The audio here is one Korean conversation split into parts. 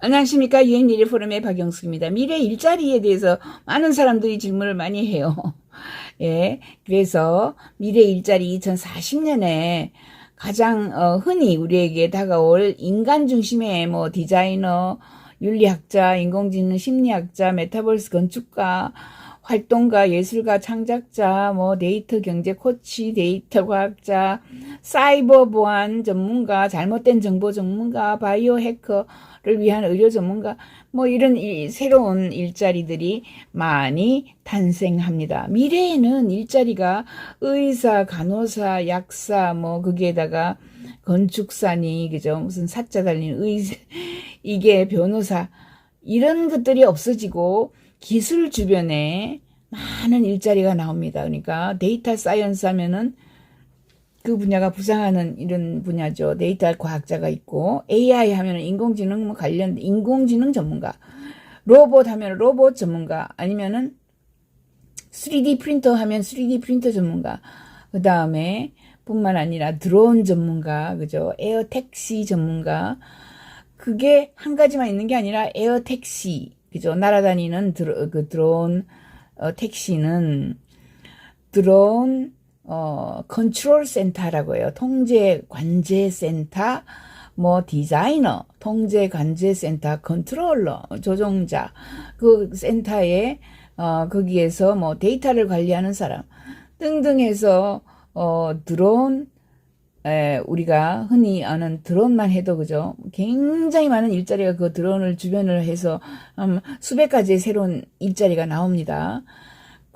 안녕하십니까. 유엔 미래 포럼의 박영숙입니다. 미래 일자리에 대해서 많은 사람들이 질문을 많이 해요. 예. 그래서 미래 일자리 2040년에 가장 어, 흔히 우리에게 다가올 인간 중심의 뭐 디자이너, 윤리학자, 인공지능 심리학자, 메타버스 건축가, 활동가, 예술가, 창작자, 뭐 데이터 경제 코치, 데이터 과학자, 사이버 보안 전문가, 잘못된 정보 전문가, 바이오 해커를 위한 의료 전문가, 뭐 이런 이 새로운 일자리들이 많이 탄생합니다. 미래에는 일자리가 의사, 간호사, 약사, 뭐 거기에다가 건축사니 그죠 무슨 사자 달린 의 이게 변호사 이런 것들이 없어지고 기술 주변에 많은 일자리가 나옵니다. 그러니까 데이터 사이언스 하면은 그 분야가 부상하는 이런 분야죠. 데이터 과학자가 있고 AI 하면은 인공지능 뭐 관련 인공지능 전문가, 로봇 하면 로봇 전문가 아니면은 3D 프린터 하면 3D 프린터 전문가. 그 다음에 뿐만 아니라 드론 전문가, 그죠? 에어 택시 전문가. 그게 한 가지만 있는 게 아니라 에어 택시, 그죠? 날아다니는 드로, 그 드론 어, 택시는 드론 어, 컨트롤 센터라고 해요. 통제 관제 센터, 뭐 디자이너, 통제 관제 센터, 컨트롤러, 조종자, 그 센터에 어, 거기에서 뭐 데이터를 관리하는 사람 등등 해서 어, 드론 에, 우리가 흔히 아는 드론만 해도 그죠? 굉장히 많은 일자리가 그 드론을 주변을 해서 음, 수백 가지의 새로운 일자리가 나옵니다.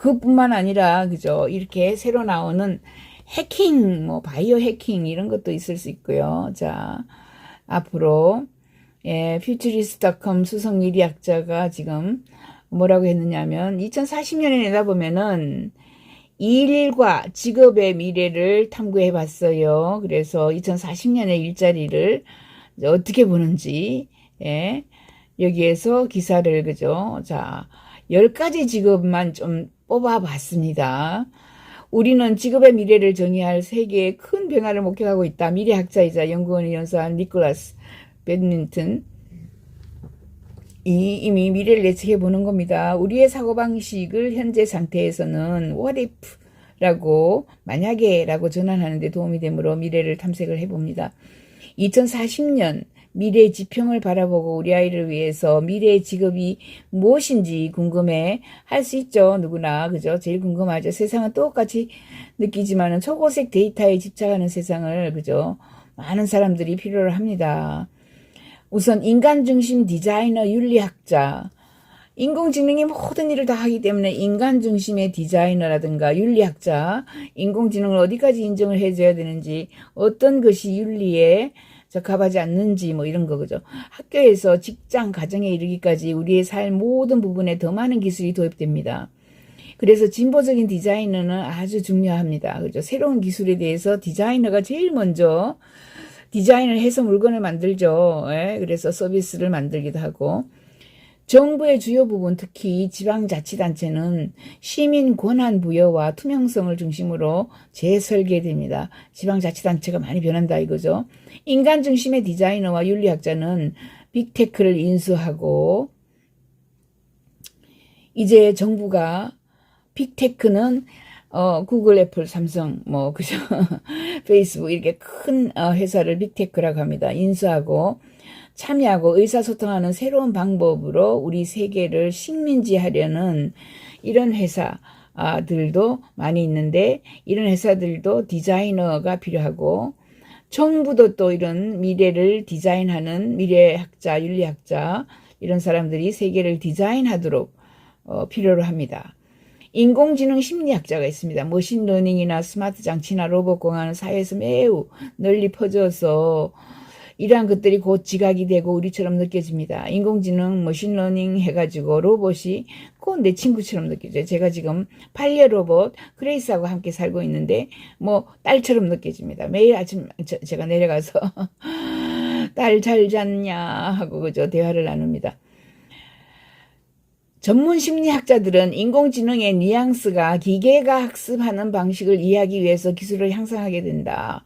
그뿐만 아니라 그죠? 이렇게 새로 나오는 해킹, 뭐 바이오 해킹 이런 것도 있을 수 있고요. 자, 앞으로 예, 퓨처리스트닷컴 수석 일리학자가 지금 뭐라고 했느냐면 2040년에 내다보면은 일과 직업의 미래를 탐구해 봤어요. 그래서 2040년의 일자리를 어떻게 보는지, 예, 여기에서 기사를, 그죠? 자, 10가지 직업만 좀 뽑아 봤습니다. 우리는 직업의 미래를 정의할 세계의 큰 변화를 목격하고 있다. 미래학자이자 연구원을 연수한 니콜라스 배드민턴. 이 이미 미래를 예측해 보는 겁니다. 우리의 사고방식을 현재 상태에서는 what if라고 만약에 라고 전환하는 데 도움이 되므로 미래를 탐색을 해봅니다. 2040년 미래 지평을 바라보고 우리 아이를 위해서 미래의 직업이 무엇인지 궁금해 할 수 있죠. 누구나. 그죠? 제일 궁금하죠. 세상은 똑같이 느끼지만은 초고색 데이터에 집착하는 세상을, 그죠? 많은 사람들이 필요로 합니다. 우선 인간 중심 디자이너 윤리학자. 인공지능이 모든 일을 다 하기 때문에 인간 중심의 디자이너라든가 윤리학자, 인공지능을 어디까지 인정을 해줘야 되는지, 어떤 것이 윤리에 적합하지 않는지 뭐 이런 거 그죠. 학교에서 직장, 가정에 이르기까지 우리의 삶 모든 부분에 더 많은 기술이 도입됩니다. 그래서 진보적인 디자이너는 아주 중요합니다. 그죠. 새로운 기술에 대해서 디자이너가 제일 먼저 디자인을 해서 물건을 만들죠. 예? 그래서 서비스를 만들기도 하고. 정부의 주요 부분, 특히 지방자치단체는 시민 권한 부여와 투명성을 중심으로 재설계됩니다. 지방자치단체가 많이 변한다 이거죠. 인간 중심의 디자이너와 윤리학자는 빅테크를 인수하고 이제 정부가 빅테크는 어, 구글, 애플, 삼성, 뭐, 그죠? 페이스북, 이렇게 큰 어, 회사를 빅테크라고 합니다. 인수하고, 참여하고 의사소통하는 새로운 방법으로 우리 세계를 식민지하려는 이런 회사 들도 많이 있는데, 이런 회사들도 디자이너가 필요하고, 정부도 또 이런 미래를 디자인하는 미래학자, 윤리학자, 이런 사람들이 세계를 디자인하도록 어, 필요로 합니다. 인공지능 심리학자가 있습니다. 머신러닝이나 스마트 장치나 로봇 공학은 사회에서 매우 널리 퍼져서 이러한 것들이 곧 지각이 되고 우리처럼 느껴집니다. 인공지능 머신러닝 해가지고 로봇이 곧내 친구처럼 느껴져요. 제가 지금 팔리어 로봇 크레이스하고 함께 살고 있는데 뭐 딸처럼 느껴집니다. 매일 아침 저, 제가 내려가서 딸 잘 잤냐 하고 그죠 대화를 나눕니다. 전문 심리학자들은 인공지능의 뉘앙스가 기계가 학습하는 방식을 이해하기 위해서 기술을 향상하게 된다.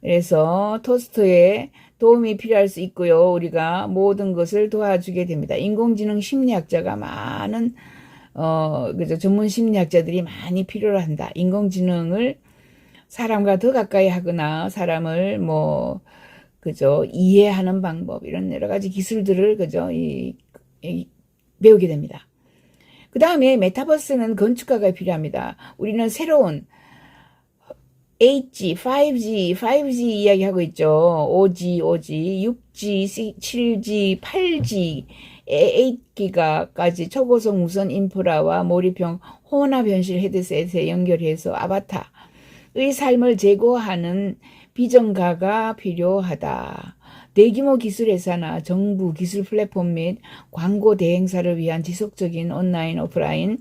그래서 토스토의 도움이 필요할 수 있고요. 우리가 모든 것을 도와주게 됩니다. 인공지능 심리학자가 많은 어 그죠 전문 심리학자들이 많이 필요로 한다. 인공지능을 사람과 더 가까이 하거나 사람을 뭐 그죠 이해하는 방법 이런 여러 가지 기술들을 그죠 이, 이 배우게 됩니다. 그 다음에 메타버스는 건축가가 필요합니다. 우리는 새로운 8G, 5G, 5G 이야기하고 있죠. 5G, 5G, 6G, 7G, 8G, 8기가까지 초고속 무선 인프라와 몰입형 혼합 현실 헤드셋에 연결해서 아바타의 삶을 제고하는 비전가가 필요하다. 대규모 기술 회사나 정부 기술 플랫폼 및 광고 대행사를 위한 지속적인 온라인 오프라인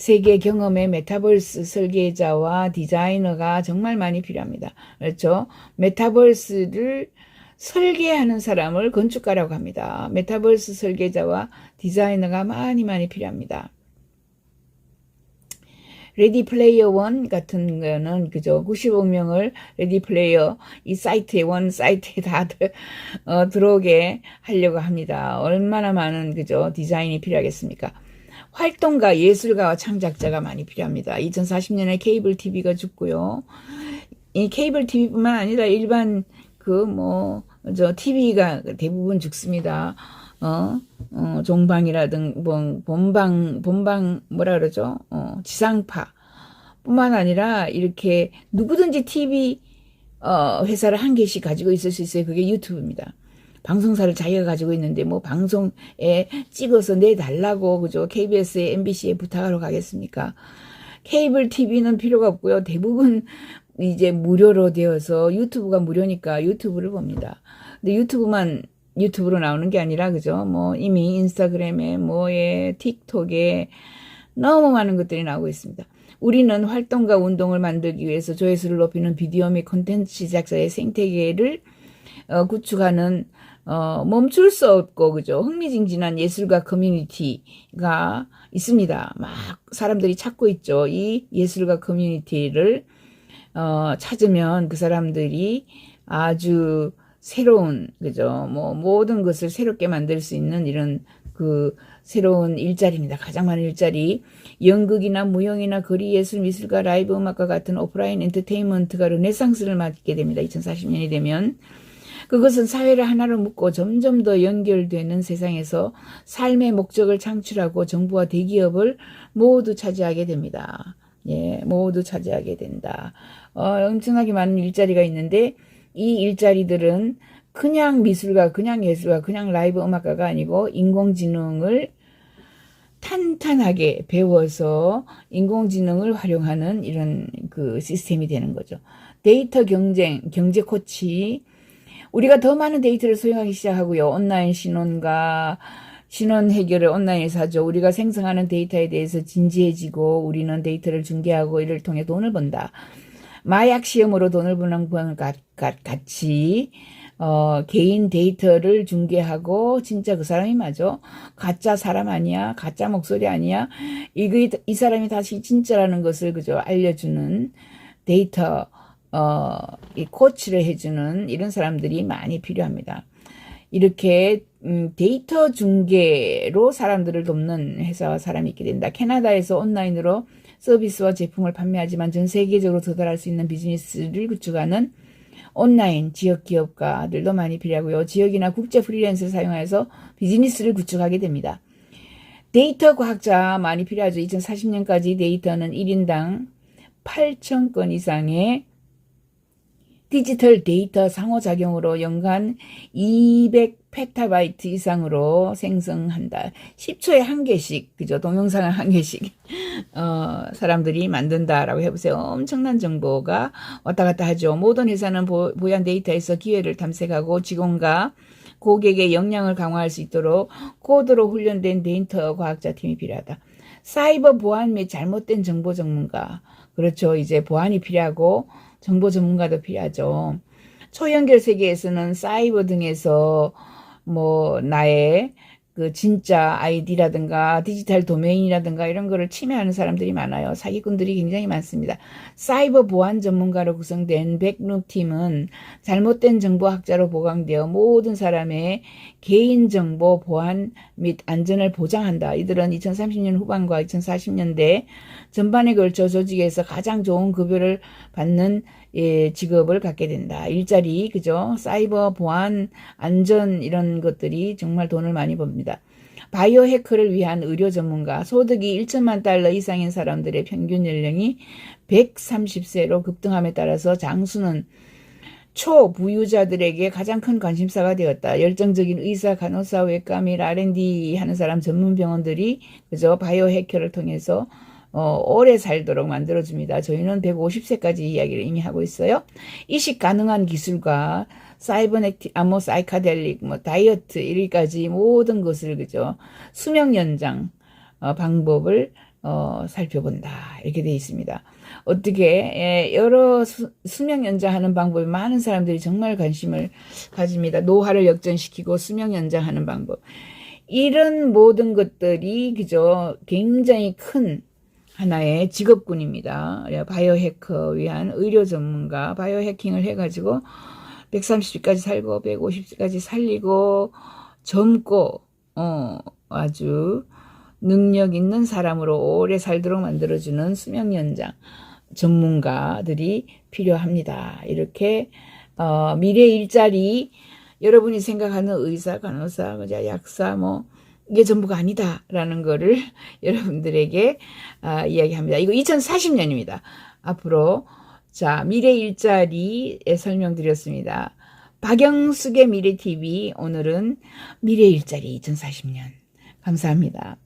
세계 경험의 메타버스 설계자와 디자이너가 정말 많이 필요합니다. 그렇죠? 메타버스를 설계하는 사람을 건축가라고 합니다. 메타버스 설계자와 디자이너가 많이 많이 필요합니다. 레디 플레이어 원 같은 거는 그죠 95명을 레디 플레이어 이 사이트에 원 사이트에 다들 어, 들어오게 하려고 합니다. 얼마나 많은 그죠 디자인이 필요하겠습니까? 활동가, 예술가와 창작자가 많이 필요합니다. 2040년에 케이블 TV가 죽고요. 이 케이블 TV뿐만 아니라 일반 그 뭐 저 TV가 대부분 죽습니다. 어, 어 종방이라든 뭐 본방 본방 뭐라 그러죠? 어, 지상파 뿐만 아니라 이렇게 누구든지 TV 어, 회사를 한 개씩 가지고 있을 수 있어요. 그게 유튜브입니다. 방송사를 자기가 가지고 있는데 뭐 방송에 찍어서 내달라고 그죠 KBS에 MBC에 부탁하러 가겠습니까? 케이블 TV는 필요가 없고요. 대부분 이제 무료로 되어서 유튜브가 무료니까 유튜브를 봅니다. 근데 유튜브만 유튜브로 나오는 게 아니라 그죠? 뭐 이미 인스타그램에 뭐에 틱톡에 너무 많은 것들이 나오고 있습니다. 우리는 활동과 운동을 만들기 위해서 조회수를 높이는 비디오 및 콘텐츠 제작자의 생태계를 어, 구축하는 어, 멈출 수 없고 그죠 흥미진진한 예술가 커뮤니티가 있습니다. 막 사람들이 찾고 있죠. 이 예술가 커뮤니티를 어, 찾으면 그 사람들이 아주 새로운 그죠 뭐 모든 것을 새롭게 만들 수 있는 이런 그 새로운 일자리입니다. 가장 많은 일자리 연극이나 무용이나 거리 예술 미술과 라이브 음악과 같은 오프라인 엔터테인먼트가 르네상스를 맞게 됩니다. 2040년이 되면 그것은 사회를 하나로 묶고 점점 더 연결되는 세상에서 삶의 목적을 창출하고 정부와 대기업을 모두 차지하게 됩니다. 예, 모두 차지하게 된다. 어, 엄청나게 많은 일자리가 있는데 이 일자리들은 그냥 미술가, 그냥 예술가, 그냥 라이브 음악가가 아니고 인공지능을 탄탄하게 배워서 인공지능을 활용하는 이런 그 시스템이 되는 거죠. 데이터 경쟁, 경제 코치, 우리가 더 많은 데이터를 소용하기 시작하고요. 온라인 신원과 신원 해결을 온라인에서 하죠. 우리가 생성하는 데이터에 대해서 진지해지고 우리는 데이터를 중개하고 이를 통해 돈을 번다. 마약 시험으로 돈을 버는 것 같이 어, 개인 데이터를 중개하고 진짜 그 사람이 맞아? 가짜 사람 아니야? 가짜 목소리 아니야? 이, 이 사람이 다시 진짜라는 것을 그저 알려주는 데이터 어, 이 코치를 해주는 이런 사람들이 많이 필요합니다. 이렇게 음, 데이터 중개로 사람들을 돕는 회사와 사람이 있게 된다. 캐나다에서 온라인으로 서비스와 제품을 판매하지만 전 세계적으로 도달할 수 있는 비즈니스를 구축하는 온라인 지역 기업가들도 많이 필요하고요. 지역이나 국제 프리랜서를 사용해서 비즈니스를 구축하게 됩니다. 데이터 과학자 많이 필요하죠. 2040년까지 데이터는 1인당 8,000건 이상의 디지털 데이터 상호작용으로 연간 200 페타바이트 이상으로 생성한다. 10초에 한 개씩, 그죠? 동영상을 한 개씩, 어, 사람들이 만든다라고 해보세요. 엄청난 정보가 왔다 갔다 하죠. 모든 회사는 보, 보안 데이터에서 기회를 탐색하고 직원과 고객의 역량을 강화할 수 있도록 코드로 훈련된 데이터 과학자 팀이 필요하다. 사이버 보안 및 잘못된 정보 전문가. 그렇죠. 이제 보안이 필요하고 정보 전문가도 필요하죠. 초연결 세계에서는 사이버 등에서 뭐 나의 그그 진짜 아이디라든가 디지털 도메인이라든가 이런 거를 침해하는 사람들이 많아요. 사기꾼들이 굉장히 많습니다. 사이버 보안 전문가로 구성된 백룹 팀은 잘못된 정보 학자로 보강되어 모든 사람의 개인 정보 보안 및 안전을 보장한다. 이들은 2030년 후반과 2040년대 전반에 걸쳐 조직에서 가장 좋은 급여를 받는 예, 직업을 갖게 된다. 일자리, 그죠? 사이버 보안, 안전 이런 것들이 정말 돈을 많이 법니다. 바이오 해커를 위한 의료 전문가, 소득이 1천만 달러 이상인 사람들의 평균 연령이 130세로 급등함에 따라서 장수는 초부유자들에게 가장 큰 관심사가 되었다. 열정적인 의사, 간호사, 외과 및 R&D 하는 사람 전문 병원들이 그저 바이오 해커를 통해서 어, 오래 살도록 만들어줍니다. 저희는 150세까지 이야기를 이미 하고 있어요. 이식 가능한 기술과 사이버넥틱, 아모 사이카델릭, 뭐 다이어트 이리까지 모든 것을 그죠 수명 연장 어, 방법을 어, 살펴본다 이렇게 되어 있습니다. 어떻게 예, 여러 수, 수명 연장하는 방법에 많은 사람들이 정말 관심을 가집니다. 노화를 역전시키고 수명 연장하는 방법 이런 모든 것들이 그죠 굉장히 큰 하나의 직업군입니다. 예, 바이오 해커 위한 의료 전문가 바이오 해킹을 해가지고 130까지 살고 150까지 살리고 젊고 어 아주 능력 있는 사람으로 오래 살도록 만들어주는 수명 연장 전문가들이 필요합니다. 이렇게 어, 미래 일자리 여러분이 생각하는 의사, 간호사, 그자 약사 뭐 이게 전부가 아니다라는 거를 여러분들에게 아, 이야기합니다. 이거 2040년입니다. 앞으로 자 미래 일자리에 설명드렸습니다. 박영숙의 미래 TV 오늘은 미래 일자리 2040년 감사합니다.